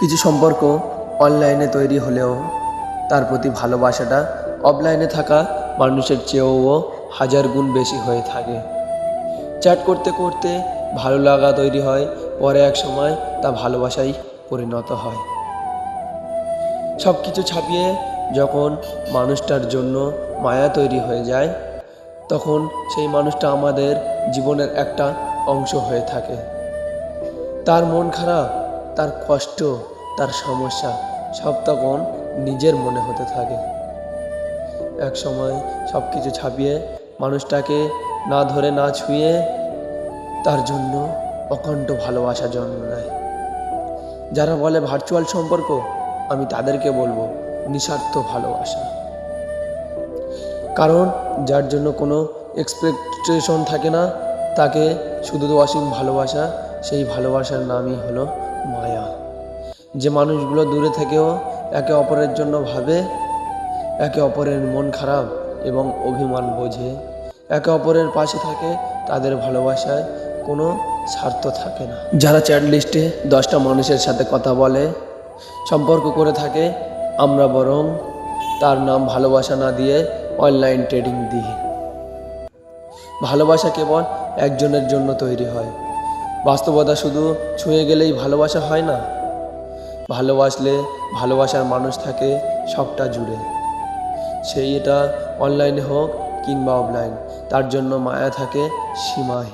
কিছু সম্পর্ক অনলাইনে তৈরি হলেও তার প্রতি ভালোবাসাটা অফলাইনে থাকা মানুষের চেয়েও হাজার গুণ বেশি হয়ে থাকে। চ্যাট করতে করতে ভালো লাগা তৈরি হয়, পরে এক সময় তা ভালোবাসায় পরিণত হয়। সব কিছু ছাপিয়ে যখন মানুষটার জন্য মায়া তৈরি হয়ে যায়, তখন সেই মানুষটা আমাদের জীবনের একটা অংশ হয়ে থাকে। তার মন খারাপ তার কষ্ট, তার সমস্যা সব তখন নিজের মনে হতে থাকে। এক সময় সব কিছু ছাপিয়ে মানুষটাকে না ধরে না ছুঁয়ে তার জন্য অখণ্ড ভালোবাসা জন্ম নেয়। যারা বলে ভার্চুয়াল সম্পর্ক, আমি তাদেরকে বলব নিঃস্বার্থ ভালোবাসা। কারণ যার জন্য কোনো এক্সপেকটেশন থাকে না, তাকে শুধু অসীম ভালোবাসা, সেই ভালোবাসার নামই হলো মায়া। যে মানুষগুলো দূরে থেকেও একে অপরের জন্য ভাবে, একে অপরের মন খারাপ এবং অভিমান বোঝে, একে অপরের পাশে থাকে, তাদের ভালোবাসায় কোনো স্বার্থ থাকে না। যারা চ্যাট লিস্টে দশটা মানুষের সাথে কথা বলে, সম্পর্ক করে থাকে, আমরা বরং তার নাম ভালোবাসা না দিয়ে অনলাইন ট্রেডিং দিই। ভালোবাসা কেবল একজনের জন্য তৈরি হয় বাস্তবতা শুধু ছুঁয়ে গেলেই ভালোবাসা হয় না। ভালোবাসলে ভালোবাসার মানুষ থাকে সবটা জুড়ে। সেই এটা অনলাইনে হোক কিংবা অফলাইন তার জন্য মায়া থাকে সীমাহীন।